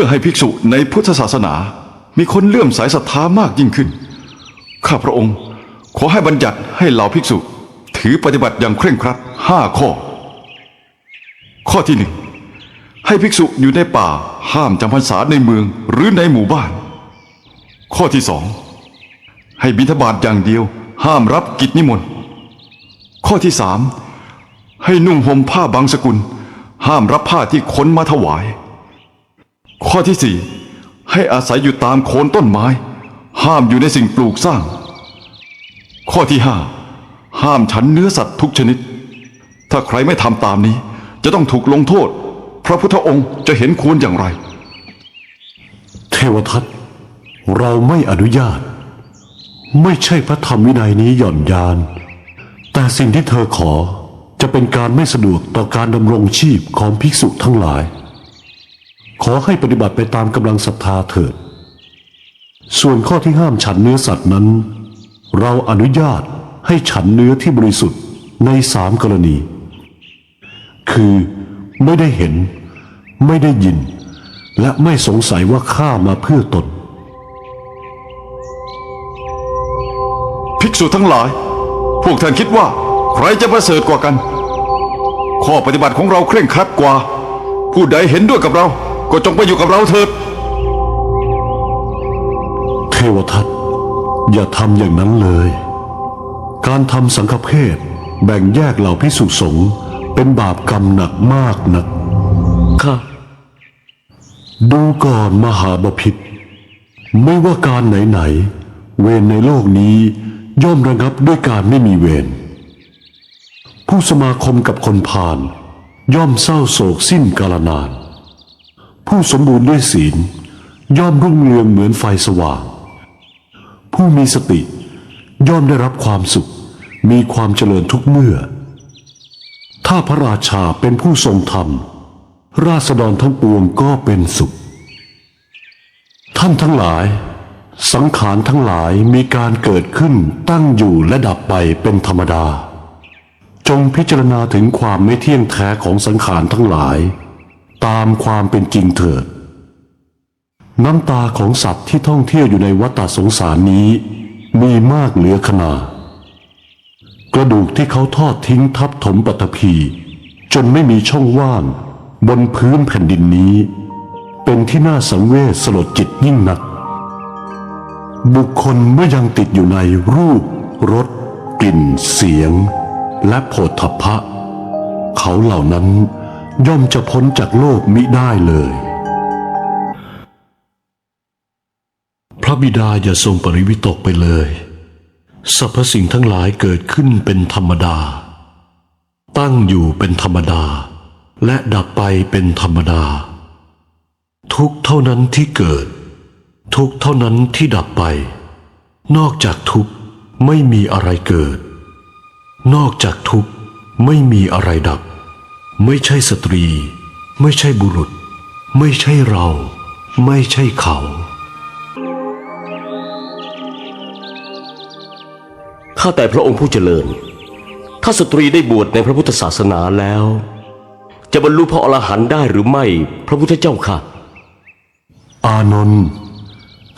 พื่อให้ภิกษุในพุทธศาสนามีคนเลื่อมใสศรัทธามากยิ่งขึ้น ข้าพระองค์ ขอให้บัญญัติให้เหล่าภิกษุ ถือปฏิบัติอย่างเคร่งครัดห้าข้อ ข้อที่หนึ่งให้ภิกษุอยู่ในป่าห้ามจำพรรษาในเมืองหรือในหมู่บ้าน ข้อที่สองให้บิณฑบาตอย่างเดียว ห้ามรับกิจนิมนต์ ข้อที่สามให้นุ่งห่มผ้าบางสกุล ห้ามรับผ้าที่คนมาถวาย ข้อที่สี่ให้อาศัยอยู่ตามโคนต้นไม้ ห้ามอยู่ในสิ่งปลูกสร้าง ข้อที่ห้าห้ามฉันเนื้อสัตว์ทุกชนิด ถ้าใครไม่ทำตามนี้ จะต้องถูกลงโทษ พระพุทธองค์จะเห็นควรอย่างไร เทวทัตเราไม่อนุญาต ไม่ใช่พระธรรมวินัยนี้หย่อนยาน แต่สิ่งที่เธอขอจะเป็นการไม่สะดวกต่อการดำรงชีพของภิกษุทั้งหลาย ขอให้ปฏิบัติไปตามกำลังศรัทธาเถิด ส่วนข้อที่ห้ามฉันเนื้อสัตว์นั้น เราอนุญาตให้ฉันเนื้อที่บริสุทธิ์ในสามกรณี คือไม่ได้เห็น ไม่ได้ยิน และไม่สงสัยว่าข้ามาเพื่อตน ภิกษุทั้งหลาย พวกท่านคิดว่า ใครจะประเสริฐกว่ากัน ข้อปฏิบัติของเราเคร่งครัดกว่า ผู้ใดเห็นด้วยกับเรา ก็จงไปอยู่กับเราเถิด เทวทัตอย่าทำอย่างนั้นเลย การทำสังฆเพศแบ่งแยกเหล่าพิสุสงฆ์เป็นบาปกรรมหนักมากนักข้าดูก่อนมหาบพิษไม่ว่าการไหนๆเวรในโลกนี้ย่อมระงับด้วยการไม่มีเวรผู้สมาคมกับคนพาลย่อมเศร้าโศกสิ้นกาลนาน ผู้สมบูรณ์ด้วยศีล ย่อมรุ่งเรืองเหมือนไฟสว่าง ผู้มีสติ ย่อมได้รับความสุข มีความเจริญทุกเมื่อ ถ้าพระราชาเป็นผู้ทรงธรรม ราษฎรทั้งปวงก็เป็นสุข ท่านทั้งหลาย สังขารทั้งหลายมีการเกิดขึ้นตั้งอยู่และดับไปเป็นธรรมดา จงพิจารณาถึงความไม่เที่ยงแท้ของสังขารทั้งหลาย ตามความเป็นจริงเถิด น้ำตาของสัตว์ที่ท่องเที่ยวอยู่ในวัฏสงสารนี้ มีมากเหลือขนา กระดูกที่เขาทอดทิ้งทับถมปฐพี จนไม่มีช่องว่างบนพื้นแผ่นดินนี้ เป็นที่น่าสังเวชสลดจิตยิ่งนัก บุคคลเมื่อยังติดอยู่ในรูปรสกลิ่น เสียง และโผฏฐัพพะ เขาเหล่านั้น ย่อมจะพ้นจากโลกมิได้เลย พระบิดาอย่าทรงปริวิตกไปเลย สรรพสิ่งทั้งหลายเกิดขึ้นเป็นธรรมดา ตั้งอยู่เป็นธรรมดา และดับไปเป็นธรรมดา ทุกเท่านั้นที่เกิด ทุกเท่านั้นที่ดับไป นอกจากทุกไม่มีอะไรเกิด นอกจากทุกไม่มีอะไรดับ ไม่ใช่สตรี ไม่ใช่บุรุษ ไม่ใช่เรา ไม่ใช่เขา ข้าแต่พระองค์ผู้เจริญ ถ้าสตรีได้บวชในพระพุทธศาสนาแล้ว จะบรรลุพระอรหันต์ได้หรือไม่พระพุทธเจ้าค่ะ อานนท์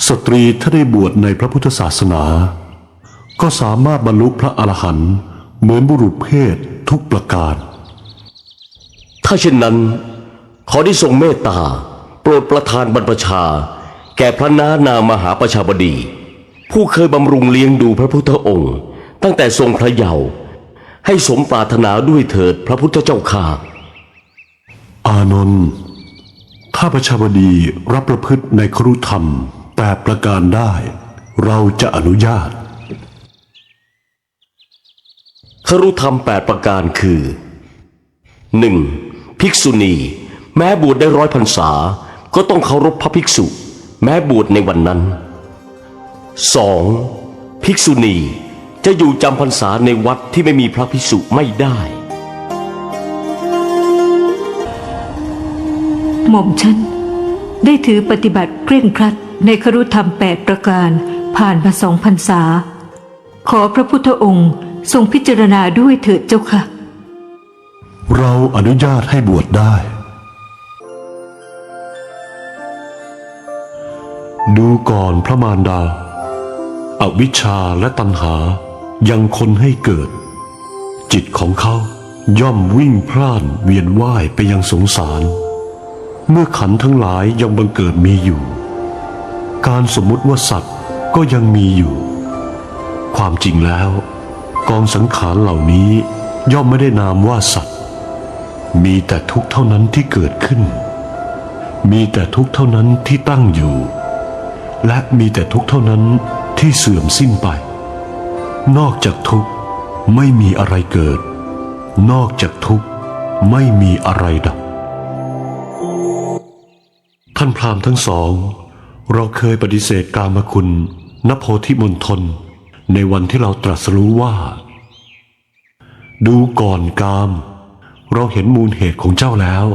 สตรีถ้าได้บวชในพระพุทธศาสนา ก็สามารถบรรลุพระอรหันต์เหมือนบุรุษเพศทุกประการ ถ้าเช่นนั้น ขอได้ทรงเมตตา โปรดประทานบรรพชา แก่พระนานามหาประชาบดี ผู้เคยบำรุงเลี้ยงดูพระพุทธองค์ ตั้งแต่ทรงพระเยาว์ให้สมปรารถนาด้วยเถิดพระพุทธเจ้าค่ะอานนท์ถ้าประชาบดีรับประพฤติในครุธรรมแปดประการได้ เราจะอนุญาตครุธรรมแปดประการคือ 1. ภิกษุณี แม้บวชได้ร้อยพรรษา ก็ต้องเคารพพระภิกษุ แม้บวชในวันนั้น 2. ภิกษุณีจะอยู่จำพรรษาในวัดที่ไม่มีพระภิกษุไม่ได้ หม่อมฉันได้ถือปฏิบัติเคร่งครัดในครุธรรมแปดประการผ่านมาสองพรรษา ขอพระพุทธองค์ทรงพิจารณาด้วยเถิดเจ้าค่ะ เราอนุญาตให้บวชได้ ดูก่อนพระมารดา อวิชชาและตัณหายังคนให้เกิด จิตของเขาย่อมวิ่งพล่านเวียนว่ายไปยังสงสาร เมื่อขันทั้งหลายยังบังเกิดมีอยู่ การสมมุติว่าสัตว์ก็ยังมีอยู่ ความจริงแล้ว กองสังขารเหล่านี้ย่อมไม่ได้นามว่าสัตว์ มีแต่ทุกเท่านั้นที่เกิดขึ้น มีแต่ทุกเท่านั้นที่ตั้งอยู่ และมีแต่ทุกเท่านั้นที่เสื่อมสิ้นไป นอกจากทุกไม่มีอะไรเกิด นอกจากทุกไม่มีอะไรดับ ท่านพราหมณ์ทั้งสอง เราเคยปฏิเสธกามคุณนโพธิมณฑลในวันที่เราตรัสรู้ว่า ดูก่อนกาม เราเห็นมูลเหตุของเจ้าแล้ว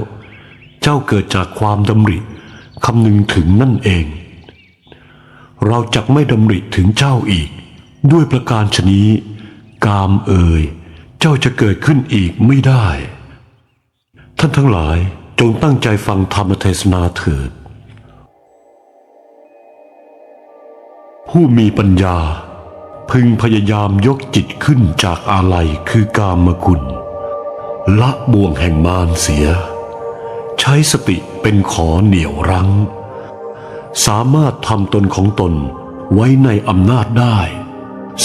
เจ้าเกิดจากความดำริคำนึงถึงนั่นเอง เราจักไม่ดำริถึงเจ้าอีก ด้วยประการชนี้ กามเอ่ยเจ้าจะเกิดขึ้นอีกไม่ได้ ท่านทั้งหลายจงตั้งใจฟังธรรมเทศนาเถิด ผู้มีปัญญาพึงพยายามยกจิตขึ้นจากอาลัยคือกามคุณ ละบ่วงแห่งมารเสีย ใช้สติเป็นขอเหนี่ยวรั้ง สามารถทำตนของตนไว้ในอำนาจได้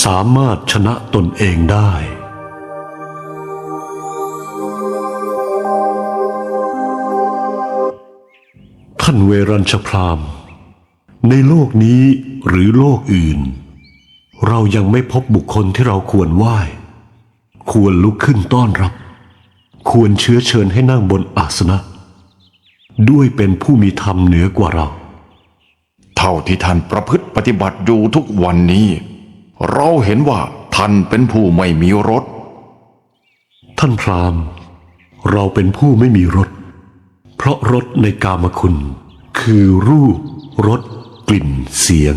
สามารถชนะตนเองได้ท่านเวรัญชพราม ในโลกนี้หรือโลกอื่น เรายังไม่พบบุคคลที่เราควรไหว้ ควรลุกขึ้นต้อนรับ ควรเชื้อเชิญให้นั่งบนอาสนะ ด้วยเป็นผู้มีธรรมเหนือกว่าเรา เท่าที่ท่านประพฤติปฏิบัติอยู่ทุกวันนี้ เราเห็นว่าท่านเป็นผู้ไม่มีรถ ท่านพราหมณ์ เราเป็นผู้ไม่มีรสเพราะรสในกามคุณ คือรูปรสกลิ่นเสียง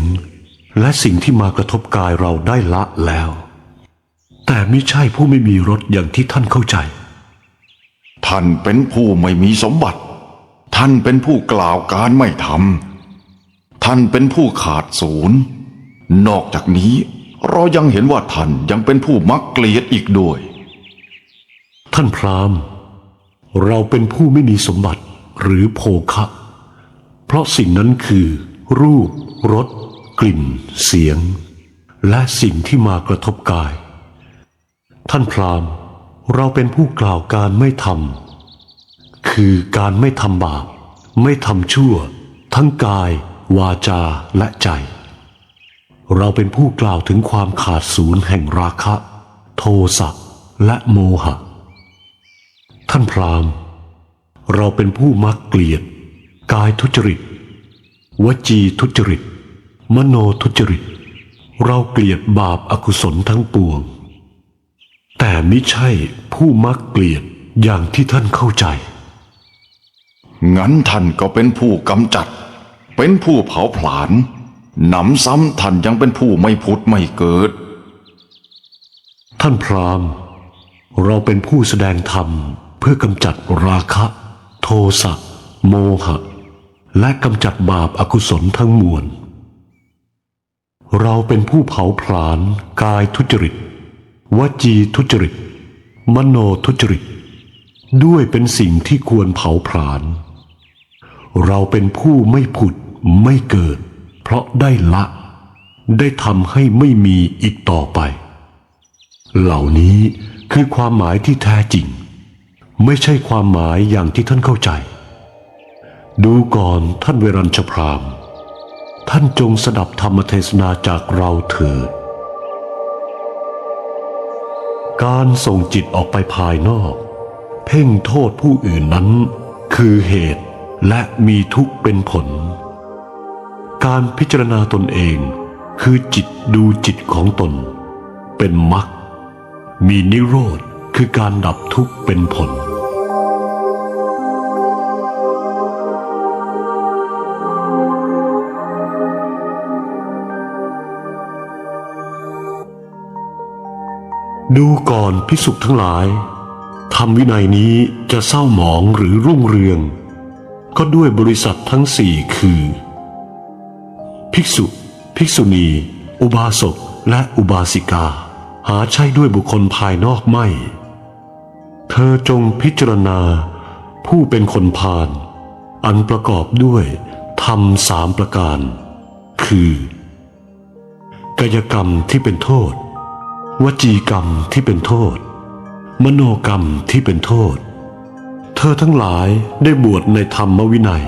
และสิ่งที่มากระทบกายเราได้ละแล้ว แต่ไม่ใช่ผู้ไม่มีรสอย่างที่ท่านเข้าใจ ท่านเป็นผู้ไม่มีสมบัติ ท่านเป็นผู้กล่าวการไม่ทำท่านเป็นผู้ขาดศูนย์ นอกจากนี้เรายังเห็นว่าท่านยังเป็นผู้มักเกลียดอีกด้วย ท่านพราหมณ์ เราเป็นผู้ไม่มีสมบัติหรือโภคะ เพราะสิ่งนั้นคือ รูปรสกลิ่น เสียง และสิ่งที่มากระทบกาย ท่านพราหมณ์ เราเป็นผู้กล่าวการไม่ทำคือการไม่ทำบาป ไม่ทำชั่ว ทั้งกาย วาจาและใจ เราเป็นผู้กล่าวถึงความขาดศูนย์แห่งราคะ โทสะและโมหะ ท่านพรามเราเป็นผู้มักเกลียด กายทุจริต วจีทุจริต มโนทุจริต เราเกลียดบาปอากุศลทั้งปวง แต่มิใช่ผู้มักเกลียดอย่างที่ท่านเข้าใจ งั้นท่านก็เป็นผู้กำจัด เป็นผู้เผาผลาญหนำซ้ำท่านยังเป็นผู้ไม่ผุดไม่เกิด ท่านพราหมณ์เราเป็นผู้แสดงธรรมเพื่อกำจัดราคะ โทสะโมหะ และกำจัดบาปอากุศลทั้งมวล เราเป็นผู้เผาผลาญกายทุจริต วจีทุจริต มโนทุจริต ด้วยเป็นสิ่งที่ควรเผาผลาญ เราเป็นผู้ไม่ผุดไม่เกิด เพราะได้ละ ได้ทำให้ไม่มีอีกต่อไป เหล่านี้คือความหมายที่แท้จริง ไม่ใช่ความหมายอย่างที่ท่านเข้าใจ ดูก่อนท่านเวรัญชพรามท่านจงสดับธรรมเทศนาจากเราเถิด การส่งจิตออกไปภายนอก เพ่งโทษผู้อื่นนั้น คือเหตุและมีทุกข์เป็นผล การพิจารณาตนเองคือจิตดูจิตของตน เป็นมรรคมีนิโรธคือการดับทุกข์เป็นผล ดูก่อนพิสุทั้งหลายทำวินัยนี้จะเศร้าหมองหรือรุ่งเรือง ก็ด้วยบริษัททั้งสี่คือ ภิกษุ ภิกษุณี อุบาสกและอุบาสิกา หาใช่ด้วยบุคคลภายนอกไม่ เธอจงพิจารณา ผู้เป็นคนพาลอันประกอบด้วยธรรมสามประการ คือ กายกรรมที่เป็นโทษ วจีกรรมที่เป็นโทษ มโนกรรมที่เป็นโทษ เธอทั้งหลายได้บวชในธรรมวินัย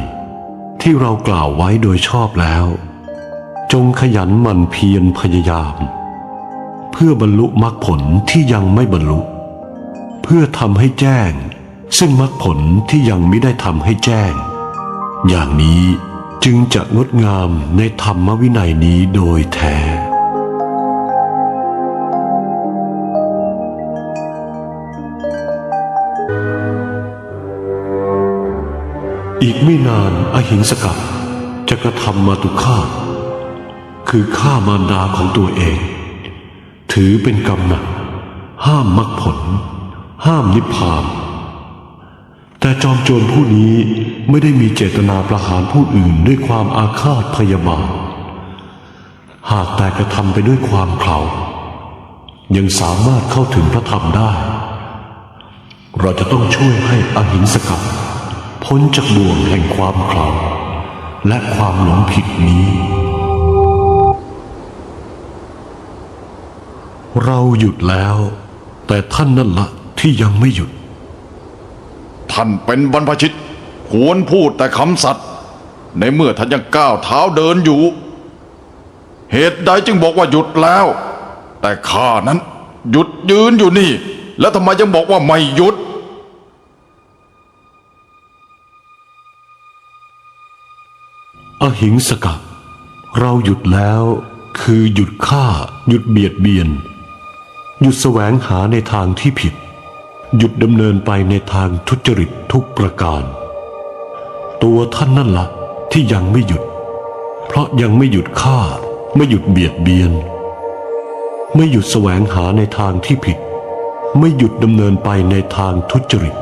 ที่เรากล่าวไว้โดยชอบแล้ว จงขยันหมั่นเพียรพยายาม เพื่อบรรลุมรรคผลที่ยังไม่บรรลุ เพื่อทำให้แจ้ง ซึ่งมรรคผลที่ยังไม่ได้ทำให้แจ้ง อย่างนี้จึงจะงดงามในธรรมวินัยนี้โดยแท้ อีกไม่นานอหิงสกะจะกระทำมาตุฆาตคือฆ่ามารดาของตัวเอง ถือเป็นกรรมหนัก ห้ามมรรคผล ห้ามนิพพาน แต่จอมโจรผู้นี้ไม่ได้มีเจตนาประหารผู้อื่นด้วยความอาฆาตพยาบาทหากแต่กระทำไปด้วยความเขายังสามารถเข้าถึงพระธรรมได้ เราจะต้องช่วยให้อหิงสกะ พ้นจากบ่วงแห่งความเขลาและความหลงผิดนี้ เราหยุดแล้ว แต่ท่านนั่นละที่ยังไม่หยุด ท่านเป็นบรรพชิต ควรพูดแต่คำสัตย์ในเมื่อท่านยังก้าวเท้าเดินอยู่ เหตุใดจึงบอกว่าหยุดแล้ว แต่ข้านั้นหยุดยืนอยู่นี่ แล้วทำไมยังบอกว่าไม่หยุด อหิงสกะ เราหยุดแล้วคือหยุดฆ่า หยุดเบียดเบียน หยุดแสวงหาในทางที่ผิด หยุดดำเนินไปในทางทุจริตทุกประการ ตัวท่านนั่นละ่ะที่ยังไม่หยุด เพราะยังไม่หยุดฆ่า ไม่หยุดเบียดเบียน ไม่หยุดแสวงหาในทางที่ผิด ไม่หยุดดำเนินไปในทางทุจริต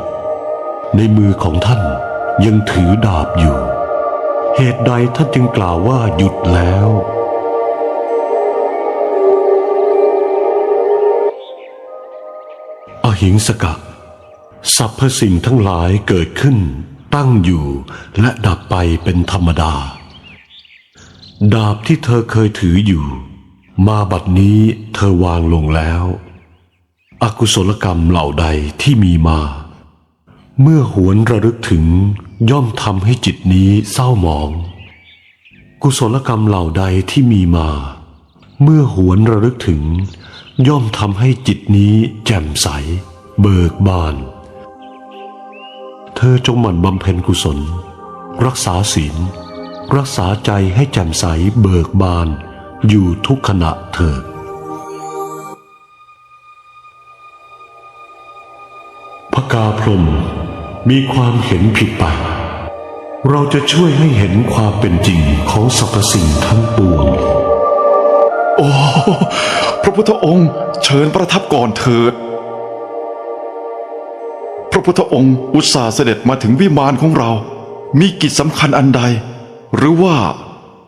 ในมือของท่านยังถือดาบอยู่ เหตุใดท่านจึงกล่าวว่าหยุดแล้ว อหิงสกะสรรพสิ่งทั้งหลายเกิดขึ้น ตั้งอยู่และดับไปเป็นธรรมดา ดาบที่เธอเคยถืออยู่ มาบัดนี้เธอวางลงแล้ว อกุศลกรรมเหล่าใดที่มีมา เมื่อหวนระลึกถึงย่อมทำให้จิตนี้เศร้าหมอง กุศลกรรมเหล่าใดที่มีมา เมื่อหวนระลึกถึง ย่อมทำให้จิตนี้แจ่มใส เบิกบาน เธอจงหมั่นบำเพ็ญกุศล รักษาศีล รักษาใจให้แจ่มใสเบิกบาน อยู่ทุกขณะเถิด พกาพรหมมีความเห็นผิดไป เราจะช่วยให้เห็นความเป็นจริงของสรรพสิ่งทั้งปวง โอ้ พระพุทธองค์เชิญประทับก่อนเถิด พระพุทธองค์อุตส่าห์เสด็จมาถึงวิมานของเรา มีกิจสำคัญอันใด หรือว่า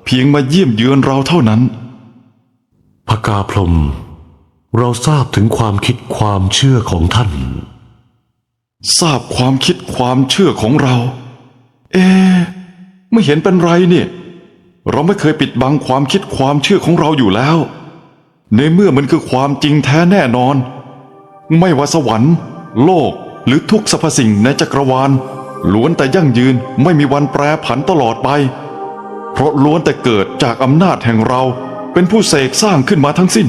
เพียงมาเยี่ยมเยือนเราเท่านั้นพกาพรหมเราทราบถึงความคิดความเชื่อของท่าน ทราบความคิดความเชื่อของเรา เอ๊ไม่เห็นเป็นไรเนี่ย เราไม่เคยปิดบังความคิดความเชื่อของเราอยู่แล้ว ในเมื่อมันคือความจริงแท้แน่นอน ไม่ว่าสวรรค์ โลกหรือทุกสรรพสิ่งในจักรวาลล้วนแต่ยั่งยืนไม่มีวันแปรผันตลอดไป เพราะล้วนแต่เกิดจากอำนาจแห่งเราเป็นผู้เสกสร้างขึ้นมาทั้งสิ้น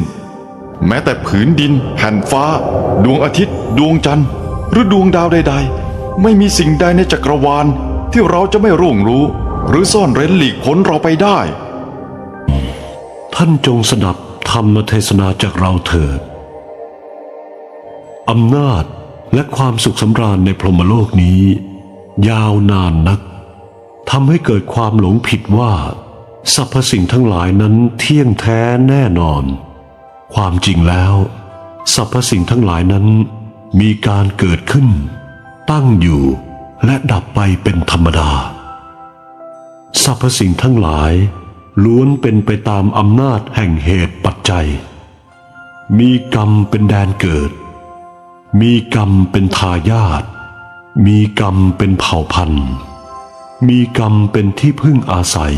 แม้แต่ผืนดิน แผ่นฟ้า ดวงอาทิตย์ ดวงจันทร์ รือดวงดาวใด ๆ ไม่มีสิ่งใดในจักรวาลที่เราจะไม่ร่วงรู้ หรือซ่อนเร้นหลีกพ้นเราไปได้ ท่านจงสดับธรรมเทศนาจากเราเถิดอำนาจและความสุขสำราญในพรหมโลกนี้ ยาวนานนักทำให้เกิดความหลงผิดว่าสรรพสิ่งทั้งหลายนั้นเที่ยงแท้แน่นอน ความจริงแล้วสรรพสิ่งทั้งหลายนั้น มีการเกิดขึ้น ตั้งอยู่และดับไปเป็นธรรมดา สรรพสิ่งทั้งหลาย ล้วนเป็นไปตามอำนาจแห่งเหตุปัจจัย มีกรรมเป็นแดนเกิด มีกรรมเป็นทายาทมีกรรมเป็นเผ่าพันธุ์ มีกรรมเป็นที่พึ่งอาศัย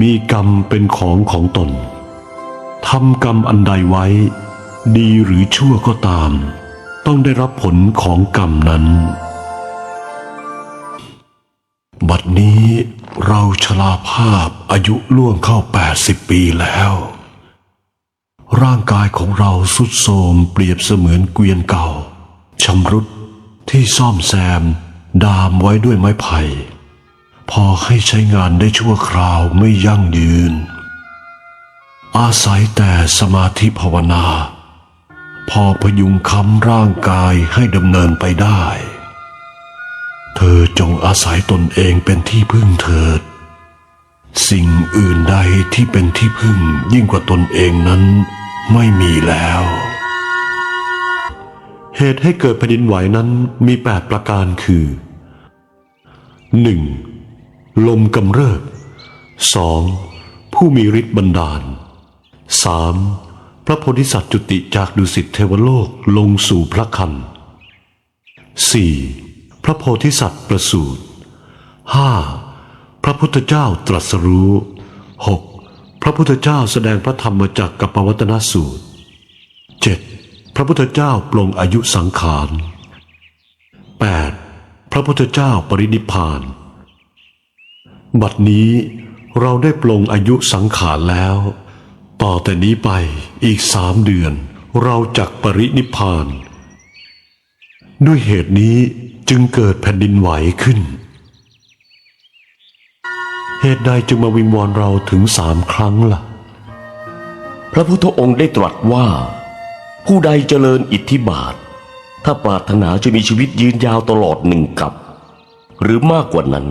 มีกรรมเป็นของของตนทำกรรมอันใดไว้ ดีหรือชั่วก็ตาม ต้องได้รับผลของกรรมนั้น บัดนี้เราชราภาพอายุล่วงเข้า 80 ปีแล้ว ร่างกายของเราสุดโทมเปรียบเสมือนเกวียนเก่าชำรุดที่ซ่อมแซม ดามไว้ด้วยไม้ไผ่ พอให้ใช้งานได้ชั่วคราวไม่ยั่งยืน อาศัยแต่สมาธิภาวนา พอพยุงค้ำร่างกายให้ดำเนินไปได้ เธอจงอาศัยตนเองเป็นที่พึ่งเถิด สิ่งอื่นใดที่เป็นที่พึ่งยิ่งกว่าตนเองนั้นไม่มีแล้ว เหตุให้เกิดแผ่นดินไหวนั้นมีแปดประการคือ 1. ลมกำเริบ 2. ผู้มีฤทธิ์บันดาล 3. พระโพธิสัตว์จุติจากดุสิตเทวโลกลงสู่พระคัน 4. พระโพธิสัตว์ประสูติ 5. พระพุทธเจ้าตรัสรู้ 6. พระพุทธเจ้าแสดงพระธรรมจักกับปวัตนสูตร 7. พระพุทธเจ้าปลงอายุสังขาร 8. พระพุทธเจ้าปรินิพพาน บัดนี้เราได้ปลงอายุสังขารแล้ว ต่อแต่นี้ไปอีกสามเดือน เราจักปรินิพาน ด้วยเหตุนี้จึงเกิดแผ่นดินไหวขึ้น เหตุใดจึงมาวิงวอนเราถึงสามครั้งล่ะ พระพุทธองค์ได้ตรัสว่า ผู้ใดเจริญอิทธิบาท ถ้าปรารถนาจะมีชีวิตยืนยาวตลอดหนึ่งกับ หรือมากกว่านั้น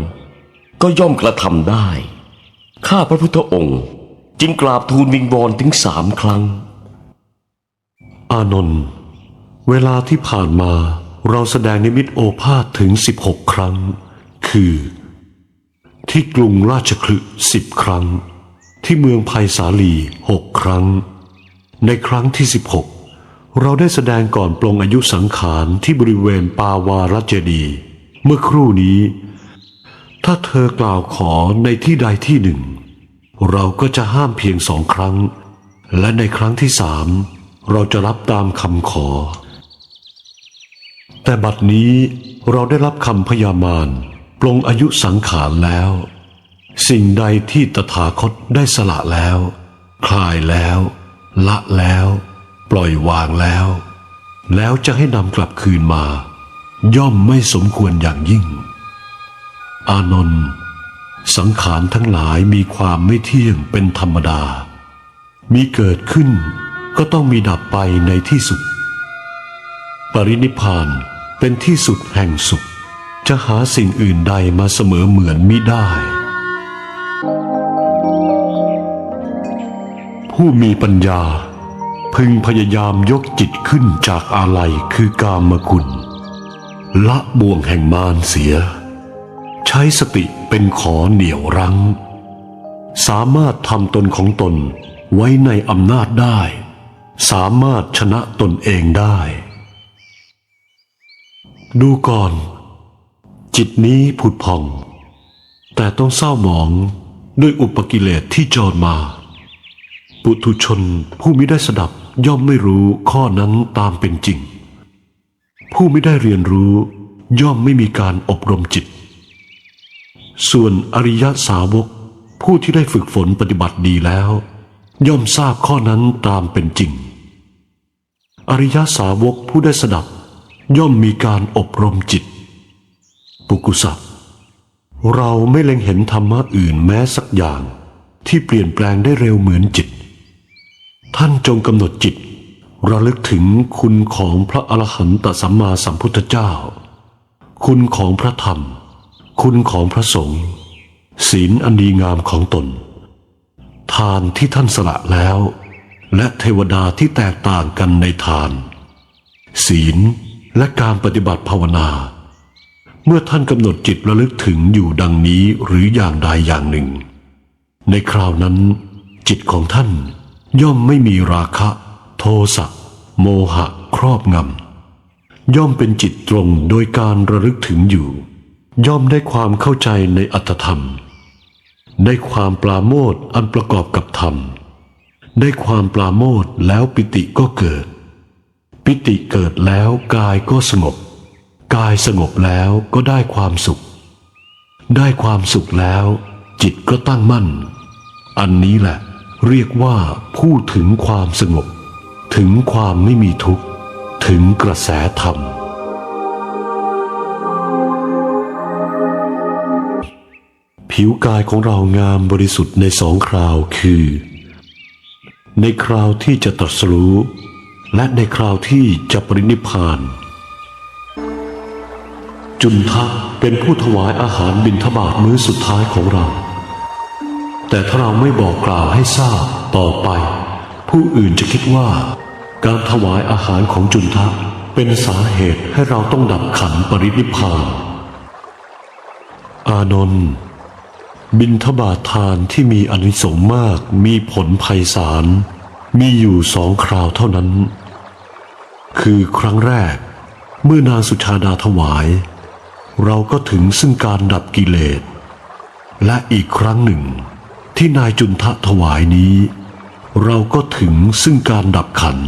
ก็ย่อมกระทำได้ ข้าพระพุทธองค์ จึงกราบทูลวิงวอนถึงสามครั้ง อานนท์เวลาที่ผ่านมาเราแสดงนิมิตโอภาษถึง 16 ครั้ง คือ ที่กรุงราชคลึสิบครั้ง ที่เมืองไผ่สาลีหกครั้ง ในครั้งที่ 16 เราได้แสดงก่อนปลงอายุสังขารที่บริเวณปาวารเจดี เมื่อครู่นี้ ถ้าเธอกล่าวขอในที่ใดที่หนึ่ง เราก็จะห้ามเพียงสองครั้ง และในครั้งที่สามเราจะรับตามคำขอ แต่บัดนี้เราได้รับคำพยามารปลงอายุสังขารแล้ว สิ่งใดที่ตถาคตได้สละแล้ว คลายแล้ว ละแล้ว ปล่อยวางแล้ว แล้วจะให้นำกลับคืนมา ย่อมไม่สมควรอย่างยิ่ง อานนท์ สังขารทั้งหลายมีความไม่เที่ยงเป็นธรรมดา มีเกิดขึ้นก็ต้องมีดับไปในที่สุด ปรินิพานเป็นที่สุดแห่งสุข จะหาสิ่งอื่นใดมาเสมอเหมือนมิได้ ผู้มีปัญญาพึงพยายามยกจิตขึ้นจากอาลัยคือกามคุณ ละบ่วงแห่งมารเสีย ใช้สติ เป็นขอเหนี่ยวรั้ง สามารถทำตนของตนไว้ในอำนาจได้ สามารถชนะตนเองได้ ดูก่อน จิตนี้ผุดพอง แต่ต้องเศร้าหมองด้วยอุปกิเลสที่จรมา ปุถุชนผู้ไม่ได้สดับย่อมไม่รู้ข้อนั้นตามเป็นจริง ผู้ไม่ได้เรียนรู้ย่อมไม่มีการอบรมจิต ส่วนอริยสาวก ผู้ที่ได้ฝึกฝนปฏิบัติดีแล้ว ย่อมทราบข้อนั้นตามเป็นจริง อริยสาวกผู้ได้สดับ ย่อมมีการอบรมจิต ปุกุสัตเราไม่เล็งเห็นธรรมะอื่นแม้สักอย่างที่เปลี่ยนแปลงได้เร็วเหมือนจิต ท่านจงกำหนดจิต ระลึกถึงคุณของพระอรหันตสัมมาสัมพุทธเจ้า คุณของพระธรรม คุณของพระสงฆ์ศีลอันดีงามของตน ทานที่ท่านสละแล้ว และเทวดาที่แตกต่างกันในทาน ศีลและการปฏิบัติภาวนา เมื่อท่านกำหนดจิตระลึกถึงอยู่ดังนี้หรืออย่างใดอย่างหนึ่ง ในคราวนั้น จิตของท่านย่อมไม่มีราคะ โทสะโมหะครอบงำย่อมเป็นจิตตรงโดยการระลึกถึงอยู่ ย่อมได้ความเข้าใจในอัตธรรม ได้ความปราโมทอันประกอบกับธรรม ได้ความปราโมทแล้วปิติก็เกิด ปิติเกิดแล้วกายก็สงบ กายสงบแล้วก็ได้ความสุข ได้ความสุขแล้ว จิตก็ตั้งมั่น อันนี้แหละเรียกว่าพูดถึงความสงบ ถึงความไม่มีทุกข์ ถึงกระแสธรรม ผิวกายของเรางามบริสุทธิ์ในสองคราวคือ ในคราวที่จะตรัสรู้ และในคราวที่จะปรินิพาน จุนทะเป็นผู้ถวายอาหารบิณฑบาตมื้อสุดท้ายของเรา แต่ถ้าเราไม่บอกกล่าวให้ทราบต่อไป ผู้อื่นจะคิดว่า การถวายอาหารของจุนทะเป็นสาเหตุให้เราต้องดับขันปรินิพพาน อานนท์ บิณฑบาตทานที่มีอนิสงส์มากมีผลไพศาลมีอยู่สองคราวเท่านั้น คือครั้งแรก เมื่อนางสุชาดาถวาย เราก็ถึงซึ่งการดับกิเลส และอีกครั้งหนึ่ง ที่นายจุนทะถวายนี้ เราก็ถึงซึ่งการดับขัน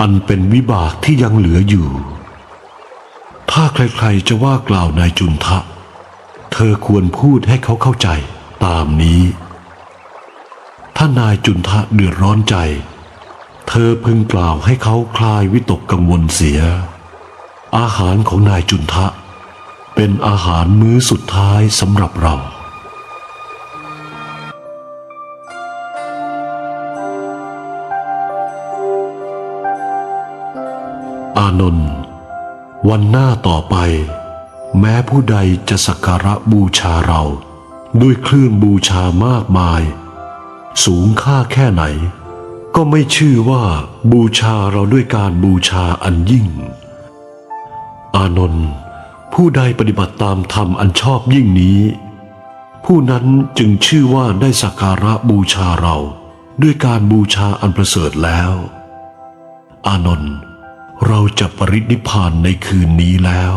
อันเป็นวิบากที่ยังเหลืออยู่ ถ้าใครๆจะว่ากล่าวนายจุนทะ เธอควรพูดให้เขาเข้าใจตามนี้ ถ้านายจุนทะเดือดร้อนใจ เธอพึงกล่าวให้เขาคลายวิตกกังวลเสีย อาหารของนายจุนทะ เป็นอาหารมื้อสุดท้ายสำหรับเราอานนท์วันหน้าต่อไป แม้ผู้ใดจะสักการะบูชาเรา ด้วยเครื่องบูชามากมาย สูงค่าแค่ไหน ก็ไม่ชื่อว่าบูชาเราด้วยการบูชาอันยิ่ง อานนท์ผู้ใดปฏิบัติตามธรรมอันชอบยิ่งนี้ ผู้นั้นจึงชื่อว่าได้สักการะบูชาเรา ด้วยการบูชาอันประเสริฐแล้ว อานนท์เราจะปรินิพพานในคืนนี้แล้ว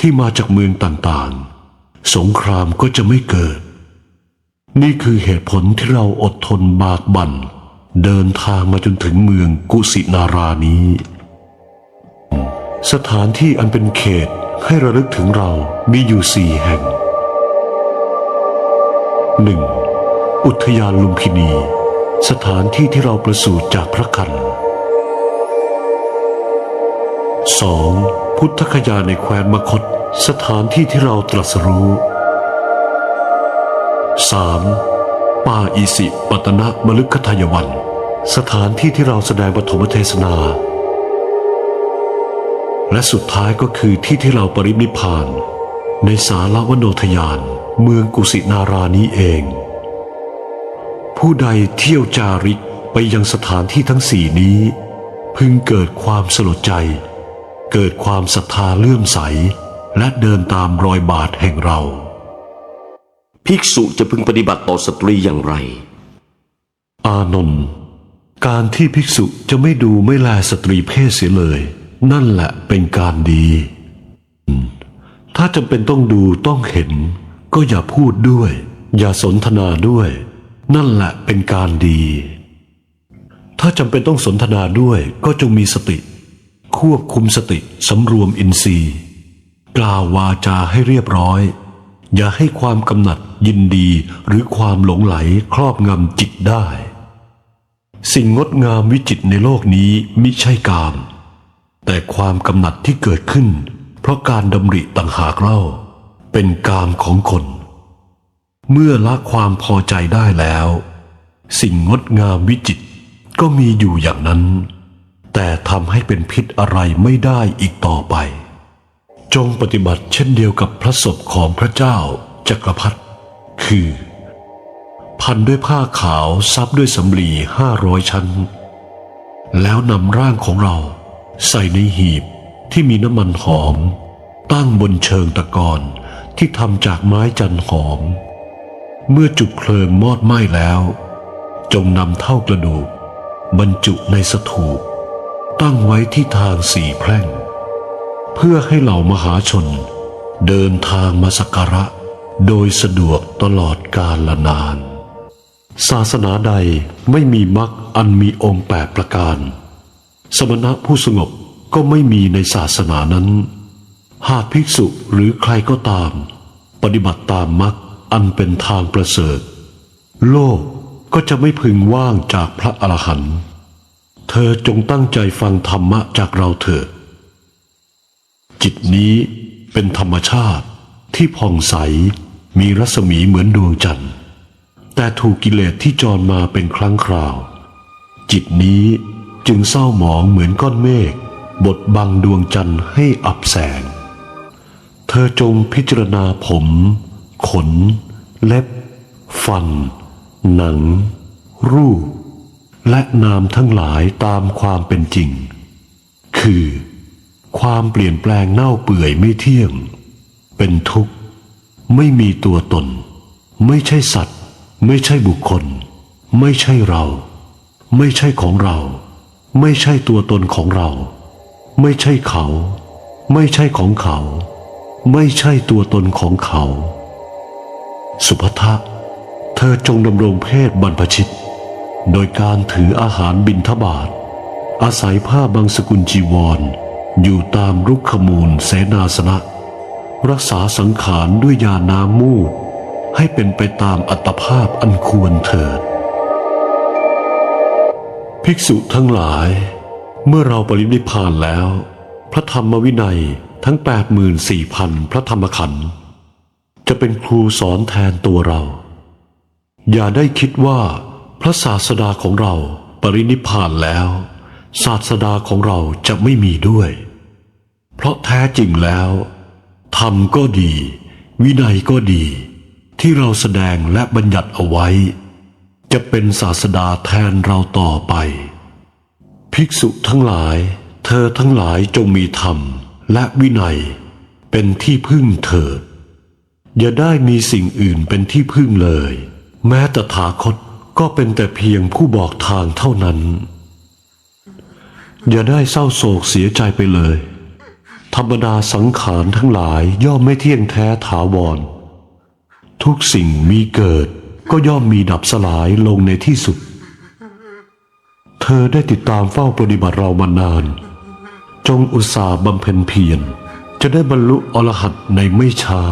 ที่มาจากเมืองต่างๆ สงครามก็จะไม่เกิด นี่คือเหตุผลที่เราอดทนบากบั่น เดินทางมาจนถึงเมืองกุสินารานี้ สถานที่อันเป็นเขตให้ระลึกถึงเรามีอยู่สี่แห่ง 1. อุทยานลุมพินี สถานที่ที่เราประสูติจากพระคัน 2. พุทธคยาในแคว้นมคต สถานที่ที่เราตรัสรู้ 3. ป่าอิสิปตนะมลึกขทายวัน สถานที่ที่เราแสดงปฐมเทศนา และสุดท้ายก็คือที่ที่เราปรินิพาน ในสาลวโนทยาน เมืองกุสินารานี้เอง ผู้ใดเที่ยวจาริกไปยังสถานที่ทั้งสี่นี้ พึงเกิดความสลดใจ เกิดความศรัทธาเลื่อมใส และเดินตามรอยบาทแห่งเรา ภิกษุจะพึงปฏิบัติต่อสตรีอย่างไร อานนท์การที่ภิกษุจะไม่ดูไม่แลสตรีเพศเสียเลย นั่นแหละเป็นการดีอืมถ้าจำเป็นต้องดูต้องเห็น ก็อย่าพูดด้วย อย่าสนทนาด้วย นั่นแหละเป็นการดี ถ้าจำเป็นต้องสนทนาด้วยก็จงมีสติ ควบคุมสติสำรวมอินทรีย์ กล่าววาจาให้เรียบร้อย อย่าให้ความกำหนัดยินดีหรือความหลงไหลครอบงำจิตได้ สิ่งงดงามวิจิตในโลกนี้มิใช่กาม แต่ความกำหนัดที่เกิดขึ้น เพราะการดำริต่างหากเล่า เป็นกามของคน เมื่อละความพอใจได้แล้ว สิ่งงดงามวิจิตก็มีอยู่อย่างนั้น แต่ทำให้เป็นพิษอะไรไม่ได้อีกต่อไป จงปฏิบัติเช่นเดียวกับพระศพของพระเจ้าจักรพรรดิคือ พันด้วยผ้าขาวซับด้วยสำลีห้าร้อยชั้น แล้วนำร่างของเราใส่ในหีบที่มีน้ำมันหอม ตั้งบนเชิงตะกอนที่ทำจากไม้จันหอม เมื่อจุดเพลิงมอดไหม้แล้ว จงนำเท่ากระดูก บรรจุในสถูป ตั้งไว้ที่ทางสี่แพร่ง เพื่อให้เหล่ามหาชน เดินทางมาสักการะ โดยสะดวกตลอดกาลละนาน ศาสนาใดไม่มีมรรคอันมีองค์แปดประการ สมณะผู้สงบก็ไม่มีในศาสนานั้น หากภิกษุหรือใครก็ตาม ปฏิบัติตามมรรคอันเป็นทางประเสริฐ โลกก็จะไม่พึงว่างจากพระอรหันต์ เธอจงตั้งใจฟังธรรมะจากเราเถิด จิตนี้เป็นธรรมชาติที่ผ่องใสมีรัศมีเหมือนดวงจันทร์ แต่ถูกกิเลสที่จรมาเป็นครั้งคราว จิตนี้จึงเศร้าหมองเหมือนก้อนเมฆบดบังดวงจันทร์ให้อับแสง เธอจงพิจารณาผม ขน เล็บ ฟัน หนัง รูป และนามทั้งหลายตามความเป็นจริง คือ ความเปลี่ยนแปลงเน่าเปื่อยไม่เที่ยง เป็นทุกข์ ไม่มีตัวตน ไม่ใช่สัตว์ ไม่ใช่บุคคล ไม่ใช่เรา ไม่ใช่ของเรา ไม่ใช่ตัวตนของเรา ไม่ใช่เขา ไม่ใช่ของเขา ไม่ใช่ตัวตนของเขา สุภทะเธอจงดำรงเพศบรรพชิต โดยการถืออาหารบิณฑบาตอาศัยผ้าบางสกุลจีวรอยู่ตามรุกขมูลเสนาสนะ รักษาสังขารด้วยยาน้ำมูดให้เป็นไปตามอัตภาพอันควรเถิด ภิกษุทั้งหลาย เมื่อเราปรินิพพานแล้ว พระธรรมวินัยทั้ง 84,000 พระธรรมขันธ์จะเป็นครูสอนแทนตัวเรา อย่าได้คิดว่า พระศาสดาของเราปรินิพานแล้ว ศาสดาของเราจะไม่มีด้วย เพราะแท้จริงแล้วธรรมก็ดี วินัยก็ดี ที่เราแสดงและบัญญัติเอาไว้ จะเป็นศาสดาแทนเราต่อไป ภิกษุทั้งหลาย เธอทั้งหลายจงมีธรรมและวินัย เป็นที่พึ่งเถิด อย่าได้มีสิ่งอื่นเป็นที่พึ่งเลย แม้ตถาคต ก็เป็นแต่เพียงผู้บอกทางเท่านั้น อย่าได้เศร้าโศกเสียใจไปเลย ธรรมดาสังขารทั้งหลายย่อมไม่เที่ยงแท้ถาวร ทุกสิ่งมีเกิดก็ย่อมมีดับสลายลงในที่สุด เธอได้ติดตามเฝ้าปฏิบัติเรามานาน จงอุตส่าห์บำเพ็ญเพียรจะได้บรรลุอรหัตในไม่ช้า